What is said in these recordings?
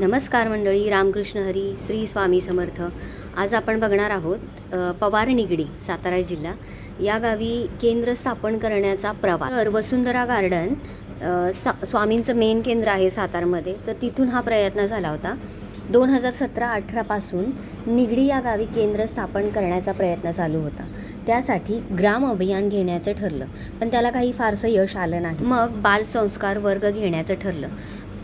नमस्कार मंडळी रामकृष्ण हरी श्री स्वामी समर्थ. आज आपण बघणार आहोत पवार निगडी सातारा जिल्हा. या गावी केंद्र स्थापन करण्याचा प्रवास. तर वसुंधरा गार्डन सा स्वामींचं मेन केंद्र आहे सातारमध्ये. तर तिथून हा प्रयत्न झाला होता. दोन हजार सतरा अठरापासून निगडी या गावी केंद्र स्थापन करण्याचा प्रयत्न चालू होता. त्यासाठी ग्राम अभियान घेण्याचं ठरलं. पण त्याला काही फारसं यश आलं नाही. मग बालसंस्कार वर्ग घेण्याचं ठरलं.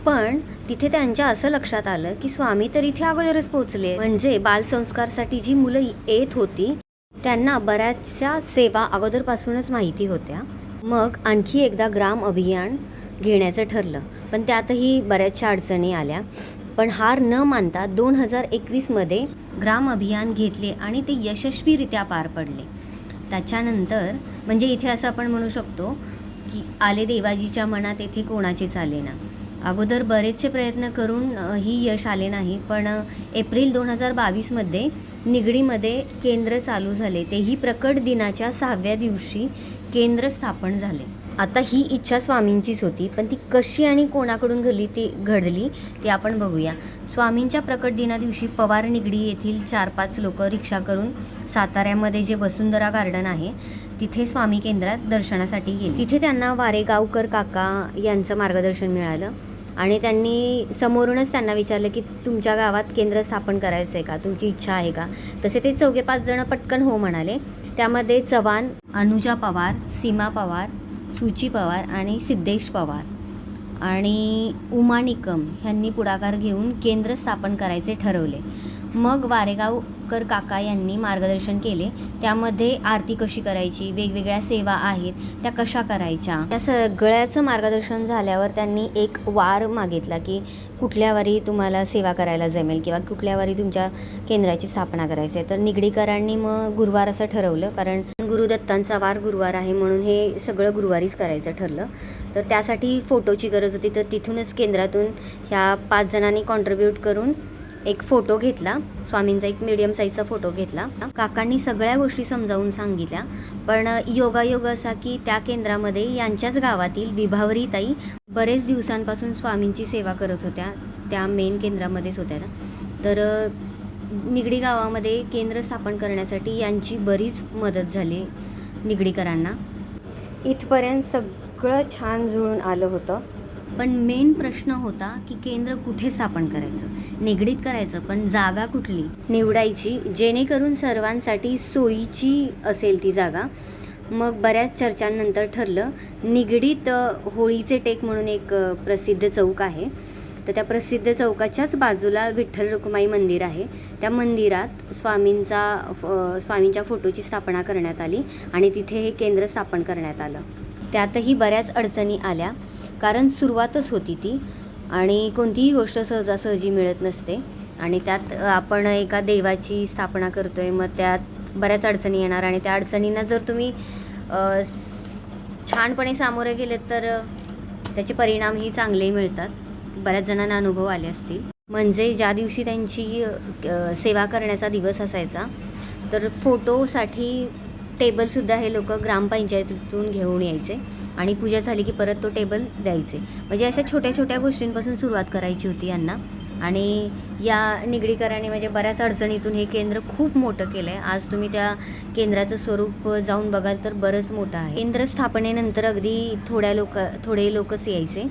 पण तिथे त्यांच्या असं लक्षात आलं की स्वामी तर इथे अगोदरच पोहोचले. म्हणजे बालसंस्कारसाठी जी मुलं येत होती त्यांना बऱ्याचशा सेवा अगोदरपासूनच माहिती होत्या. मग आणखी एकदा ग्राम अभियान घेण्याचं ठरलं. पण त्यातही बऱ्याचशा अडचणी आल्या. पण हार न मानता दोन हजार एकवीसमध्ये ग्राम अभियान घेतले आणि ते यशस्वीरित्या पार पडले. त्याच्यानंतर म्हणजे इथे असं आपण म्हणू शकतो की आले देवाजीच्या मनात येथे कोणाचे चाले ना अगोदर बरेचसे प्रयत्न करून ही यश आले नाही पण एप्रिल दोन हजार बावीसमध्ये निगडीमध्ये केंद्र चालू झाले. तेही प्रकट दिनाच्या सहाव्या दिवशी केंद्र स्थापन झाले. आता ही इच्छा स्वामींचीच होती पण ती कशी आणि कोणाकडून घडली ती घडली ते आपण बघूया. स्वामींच्या प्रकट दिना दिवशी पवार निगडी येथील चार पाच लोक रिक्षा करून साताऱ्यामध्ये जे वसुंधरा गार्डन आहे तिथे स्वामी केंद्रात दर्शनासाठी गेले. तिथे त्यांना वारेगावकर काका यांचं मार्गदर्शन मिळालं. आणि त्यांनी समोरूनच त्यांना विचारलं की तुमच्या गावात केंद्र स्थापन करायचं आहे का? तुमची इच्छा आहे का? तसे ते चौघे पाच जण पटकन हो म्हणाले. त्यामध्ये चव्हाण अनुजा पवार सीमा पवार सुची पवार आणि सिद्धेश पवार. आणि उमा निकम ह्यांनी पुढाकार घेऊन केंद्र स्थापन करायचे ठरवले. मग वारेगावकर काका यांनी मार्गदर्शन केले. त्यामध्ये आरती कशी करायची वेगवेगळ्या सेवा आहेत त्या कशा करायच्या? त्या सगळ्याचं मार्गदर्शन झाल्यावर त्यांनी एक वार मागितला की कुठल्या वारी तुम्हाला सेवा करायला जमेल किंवा कुठल्या वारी तुमच्या केंद्राची स्थापना करायची आहे. तर निगडीकरांनी मग गुरुवार असं ठरवलं कारण गुरुदत्तांचा वार गुरुवार आहे म्हणून हे सगळं गुरुवारीच करायचं ठरलं. तर त्यासाठी फोटोची गरज होती. तर तिथूनच केंद्रातून ह्या पाच जणांनी कॉन्ट्रीब्यूट करून एक फोटो घेतला स्वामींचा एक मीडियम साईजचा फोटो घेतला. काकांनी सगळ्या गोष्टी समजावून सांगितल्या पण योगायोग असा की त्या केंद्रामध्ये यांच्याच गावातील विभावरी ताई बरेच दिवसांपासून स्वामींची सेवा करत होत्या त्या मेन केंद्रामध्येच होत्या ना तर निगडी गावामध्ये केंद्र स्थापन करण्यासाठी यांची बरीच मदत झाली निगडीकरांना. इथपर्यंत सगळं छान जुळून आलं होतं. पण मेन प्रश्न होता की केंद्र कुठे स्थापन करायचं? निगडीत करायचं पण जागा कुठली? निवडायची जेणेकरून सर्वांसाठी सोयीची असेल ती जागा. मग बऱ्याच चर्चांनंतर ठरलं निगडीत होळीचे टेक म्हणून एक प्रसिद्ध चौक आहे. तर त्या प्रसिद्ध चौकाच्याच बाजूला विठ्ठल रुक्माई मंदिर आहे. त्या मंदिरात स्वामींचा स्वामींच्या फोटोची स्थापना करण्यात आली आणि तिथे हे केंद्र स्थापन करण्यात आलं. त्यातही बऱ्याच अडचणी आल्या. कारण सुरुवातच होती ती आणि कोणतीही गोष्ट सहजासहजी मिळत नसते. आणि त्यात आपण एका देवाची स्थापना करतो आहे मग त्यात बऱ्याच अडचणी येणार आणि त्या अडचणींना जर तुम्ही छानपणे सामोरे गेलेत तर त्याचे परिणामही चांगलेही मिळतात. बऱ्याच जणांना अनुभव आले असतील. म्हणजे ज्या दिवशी त्यांची सेवा करण्याचा दिवस असायचा तर फोटोसाठी टेबलसुद्धा हे लोक ग्रामपंचायतीतून घेऊन यायचे. आणि पूजा झाली की परत तो टेबल द्यायचे. म्हणजे अशा छोट्या छोट्या गोष्टींपासून सुरुवात करायची होती यांना. आणि या निगडीकरांनी म्हणजे बऱ्याच अडचणीतून हे केंद्र खूप मोठं केलं आहे आज तुम्ही त्या केंद्राचं स्वरूप जाऊन बघाल तर बरंच मोठं आहे. केंद्र स्थापनेनंतर अगदी थोड्या लोक थोडे लोकच यायचे.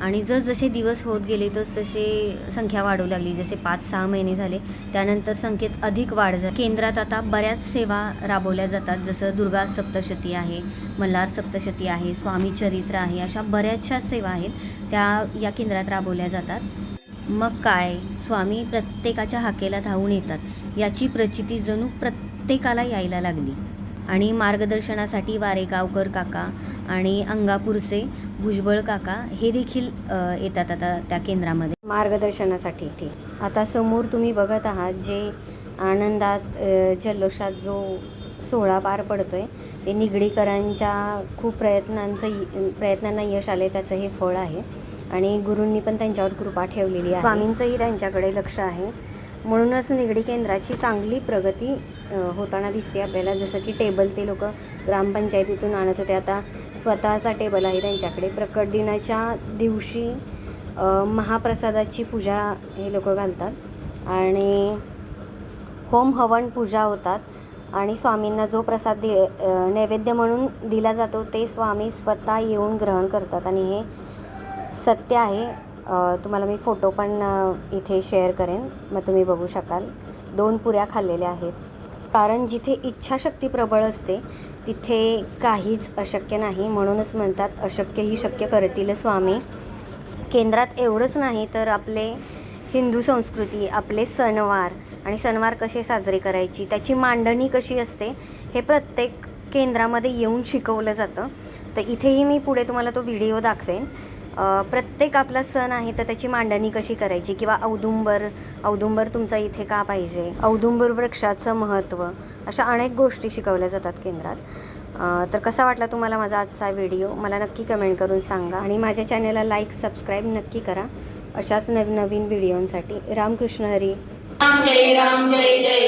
आणि जसजसे दिवस होत गेले तस तसे संख्या वाढू लागली. जसे पाच सहा महिने झाले त्यानंतर संख्येत अधिक वाढ झाली. केंद्रात आता बऱ्याच सेवा राबवल्या जातात. जसं दुर्गा सप्तशती आहे मल्हार सप्तशती आहे स्वामी चरित्र आहे अशा बऱ्याचशा सेवा आहेत त्या या केंद्रात राबवल्या जातात. मग काय? स्वामी प्रत्येकाच्या हाकेला धावून येतात. याची प्रचिती जणू प्रत्येकाला यायला लागली. आणि मार्गदर्शनासाठी वारेगावकर काका आणि अंगापूरचे भुजबळ काका हे देखील येतात आता त्या केंद्रामध्ये. मार्गदर्शनासाठी इथे आता समोर तुम्ही बघत आहात जे आनंदात जल्लोषात जो सोहळा पार पडतोय ते निगडीकरांच्या खूप प्रयत्नांचं प्रयत्नांना यश आले त्याचं हे फळ आहे. आणि गुरूंनी पण त्यांच्यावर कृपा ठेवलेली आहे. स्वामींचंही त्यांच्याकडे लक्ष आहे. म्हणूनच निगडी केंद्राची चांगली प्रगती होताना दिसते आपल्याला. जसं की टेबल ते लोक ग्रामपंचायतीतून आणत होते. आता स्वतःचा टेबल आहे त्यांच्याकडे. प्रकट दिनाच्या दिवशी महाप्रसादाची पूजा हे लोक घालतात. आणि होम हवन पूजा होतात. आणि स्वामींना जो प्रसाद दि नैवेद्य म्हणून दिला जातो ते स्वामी स्वतः येऊन ग्रहण करतात. आणि हे सत्य आहे. तुम्हाला मी फोटो पण इथे शेअर करेन. मग तुम्ही बघू शकाल. दोन पुऱ्या खाल्लेल्या आहेत. कारण जिथे इच्छाशक्ती प्रबळ असते तिथे काहीच अशक्य नाही. म्हणूनच म्हणतात अशक्य ही शक्य करतील स्वामी. केंद्रात एवढंच नाही तर आपले हिंदू संस्कृती आपले सणवार आणि सणवार कसे साजरे करायची त्याची मांडणी कशी असते हे प्रत्येक केंद्रामध्ये येऊन शिकवलं जातं. तर इथेही मी पुढे तुम्हाला तो व्हिडिओ दाखवेन. प्रत्येक आपला सण आहे तर त्याची मांडणी कशी करायची? किंवा औदुंबर औदुंबर तुमचा इथे का पाहिजे? औदुंबर वृक्षाचं महत्त्व अशा अनेक गोष्टी शिकवल्या जातात केंद्रात. तर कसा वाटला तुम्हाला माझा आजचा व्हिडिओ? मला नक्की कमेंट करून सांगा. आणि माझ्या चॅनलला लाईक सबस्क्राईब नक्की करा. अशाच नवनवीन व्हिडिओंसाठी रामकृष्ण हरी. राम जय राम जय जय